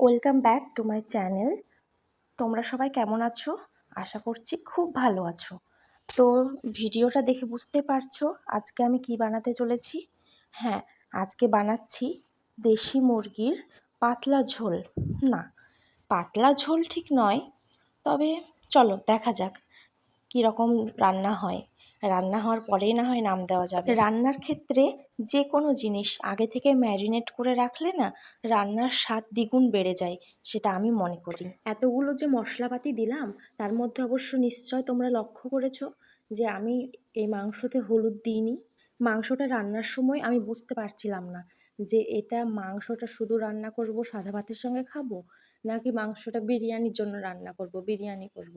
Welcome back to my channel. তোমরা সবাই কেমন আছো? আশা করছি খুব ভালো আছো। তো ভিডিওটা দেখে বুঝতে পারছ আজকে আমি কি বানাতে চলেছি? হ্যাঁ আজকে বানাচ্ছি দেশি মুরগির পাতলা ঝোল। না, পাতলা ঝোল ঠিক নয়, তবে চলো দেখা যাক কীরকম রান্না হয়। রান্না হওয়ার পরেই না হয় নাম দেওয়া যাবে। রান্নার ক্ষেত্রে যে কোনো জিনিস আগে থেকে ম্যারিনেট করে রাখলে না রান্নার স্বাদ দ্বিগুণ বেড়ে যায়, সেটা আমি মনে করি। এতগুলো যে মশলাপাতি দিলাম, তার মধ্যে অবশ্য নিশ্চয় তোমরা লক্ষ্য করেছ যে আমি এই মাংসতে হলুদ দিইনি। মাংসটা রান্নার সময় আমি বুঝতে পারছিলাম না যে এটা মাংসটা শুধু রান্না করব, সাদা ভাতের সঙ্গে খাব নাকি মাংসটা বিরিয়ানির জন্য রান্না করব, বিরিয়ানি করব।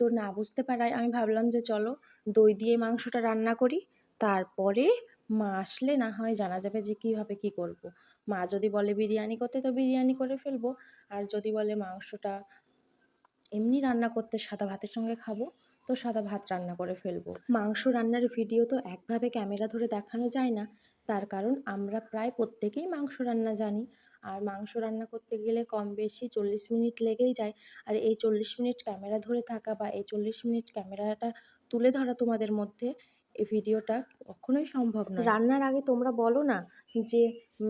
তো না বুঝতে পারায় আমি ভাবলাম যে চলো দই দিয়ে মাংসটা রান্না করি, তারপরে মা আসলে না হয় জানা যাবে যে কীভাবে কী করব। মা যদি বলে বিরিয়ানি করতে, তো বিরিয়ানি করে ফেলব। আর যদি বলে মাংসটা এমনি রান্না করতে সাদা ভাতের সঙ্গে খাব, তো সাদা ভাত রান্না করে ফেলব। মাংস রান্নার ভিডিও তো একভাবে ক্যামেরা ধরে দেখানো যায় না। তার কারণ আমরা প্রায় প্রত্যেকেই মাংস রান্না জানি। আর মাংস রান্না করতে গেলে কম বেশি চল্লিশ মিনিট লেগেই যায়। আর এই চল্লিশ মিনিট ক্যামেরা ধরে থাকা বা এই চল্লিশ মিনিট ক্যামেরাটা তুলে ধরা তোমাদের মধ্যে এই ভিডিওটা কখনোই সম্ভব নয়। রান্নার আগে তোমরা বলো না যে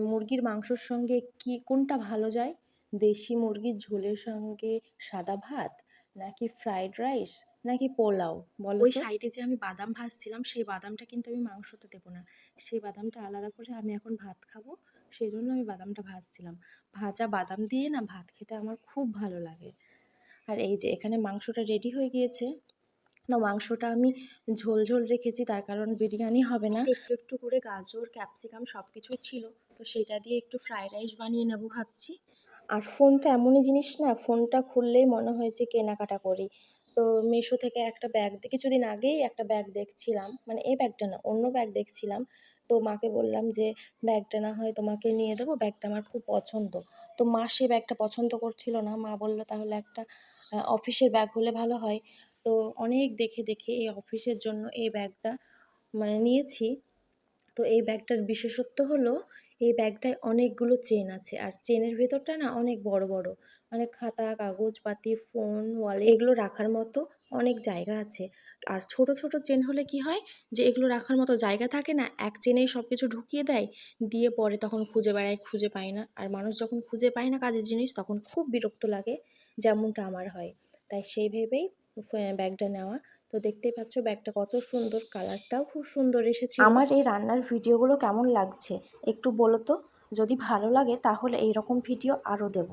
মুরগির মাংসর সঙ্গে কি কোনটা ভালো যায়? দেশি মুরগির ঝোলের সঙ্গে সাদা ভাত? নাকি ফ্রাইড রাইস নাকি পোলাও বলো ওই সাইডে যে আমি বাদাম ভাজছিলাম সেই বাদামটা কিন্তু আমি মাংসতে দেবো না। সেই বাদামটা আলাদা করে আমি এখন ভাত খাব সেই জন্য আমি বাদামটা ভাজছিলাম। ভাজা বাদাম দিয়ে না ভাত খেতে আমার খুব ভালো লাগে। আর এই যে এখানে মাংসটা রেডি হয়ে গিয়েছে না মাংসটা আমি ঝোল ঝোল রেখেছি তার কারণ বিরিয়ানি হবে না। একটু একটু করে গাজর ক্যাপসিকাম সব কিছুই ছিল তো সেটা দিয়ে একটু ফ্রাইড রাইস বানিয়ে নেব ভাবছি। আর ফোনটা এমনই জিনিস না, ফোনটা খুললেই মনে হয় যে কেনাকাটা করি। তো মিশো থেকে একটা ব্যাগ কিছুদিন আগেই একটা ব্যাগ দেখছিলাম মানে এই ব্যাগটা না, অন্য ব্যাগ দেখছিলাম। তো মাকে বললাম যে ব্যাগটা না হয় তোমাকে নিয়ে দেবো ব্যাগটা আমার খুব পছন্দ। তো মা সে ব্যাগটা পছন্দ করছিল না, মা বলল, তাহলে একটা অফিসের ব্যাগ হলে ভালো হয়। তো অনেক দেখে দেখে এই অফিসের জন্য এই ব্যাগটা মানে নিয়েছি। তো এই ব্যাগটার বিশেষত্ব হলো, এই ব্যাগটায় অনেকগুলো চেন আছে। আর চেনের ভেতরটা না অনেক বড় বড়। মানে খাতা কাগজপাতি ফোন ওয়ালে এগুলো রাখার মতো অনেক জায়গা আছে। আর ছোট ছোট চেন হলে কি হয় যে, এগুলো রাখার মতো জায়গা থাকে না, এক চেনেই সব কিছু ঢুকিয়ে দেয়, দিয়ে পরে তখন খুঁজে বেড়ায়, খুঁজে পায় না। আর মানুষ যখন খুঁজে পায় না কাজের জিনিস, তখন খুব বিরক্ত লাগে, যেমনটা আমার হয়। তাই সেই ভেবেই ব্যাগটা নেওয়া তো দেখতেই পাচ্ছ ব্যাগটা কত সুন্দর, কালারটাও খুব সুন্দর এসেছে আমার এই রান্নার ভিডিওগুলো কেমন লাগছে একটু বলো তো? যদি ভালো লাগে তাহলে এই রকম ভিডিও আরও দেব।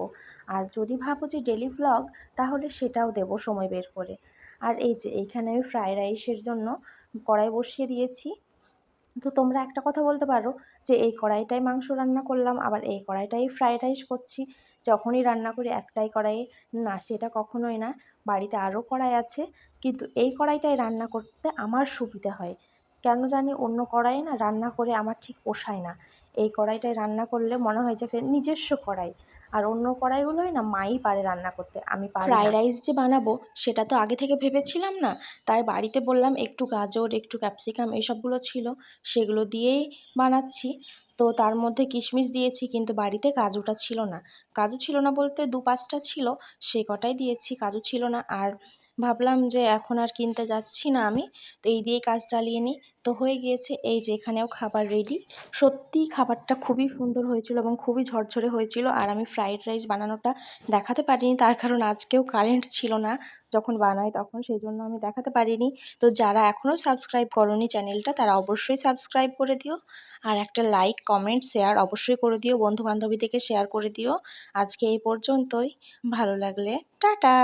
আর যদি ভাবো যে ডেলি ভ্লগ তাহলে সেটাও দেব সময় বের করে। আর এই যে এইখানে আমি ফ্রায়েড রাইসের জন্য কড়াই বসিয়ে দিয়েছি। তো তোমরা একটা কথা বলতে পারো যে এই কড়াইটাই মাংস রান্না করলাম, আবার এই কড়াইটাই ফ্রায়েড রাইস করছি। যখনই রান্না করি একটাই কড়াইয়ে না সেটা কখনোই না। বাড়িতে আরও কড়াই আছে, কিন্তু এই কড়াইটায় রান্না করতে আমার সুবিধে হয়। কেন জানি অন্য কড়াইয়ে না রান্না করে আমার ঠিক পোষায় না। এই কড়াইটায় রান্না করলে মনে হয় যে নিজস্ব কড়াই। আর অন্য কড়াইগুলোই না মাই পারে রান্না করতে, আমি ফ্রাইড রাইস যে বানাবো, সেটা তো আগে থেকে ভেবেছিলাম না। তাই বাড়িতে বললাম একটু গাজর, একটু ক্যাপসিকাম এইসবগুলো ছিল, সেগুলো দিয়েই বানাচ্ছি। তো তার মধ্যে কিশমিশ দিয়েছি, কিন্তু বাড়িতে কাজুটা ছিল না। কাজু ছিল না বলতে দু পাঁচটা ছিল, সে কটাই দিয়েছি, কাজু ছিল না। আর ভাবলাম যে এখন আর কিনতে যাচ্ছি না আমি, তো এই দিয়েই কাজ চালিয়ে নিই। তো হয়ে গিয়েছে, এই যে এখানেও খাবার রেডি সত্যিই খাবারটা খুবই সুন্দর হয়েছিল এবং খুবই ঝরঝরে হয়েছিল। আর আমি ফ্রাইড রাইস বানানোটা দেখাতে পারিনি, তার কারণ আজকেও কারেন্ট ছিল না। যখন বানাই তখন সেই জন্য আমি দেখাতে পারিনি। তো যারা এখনও সাবস্ক্রাইব করনি চ্যানেলটা তারা অবশ্যই সাবস্ক্রাইব করে দিও। আর একটা লাইক কমেন্ট শেয়ার অবশ্যই করে দিও। বন্ধু বান্ধবীদেরকে শেয়ার করে দিও। আজকে এই পর্যন্তই। ভালো লাগলে, টাটা!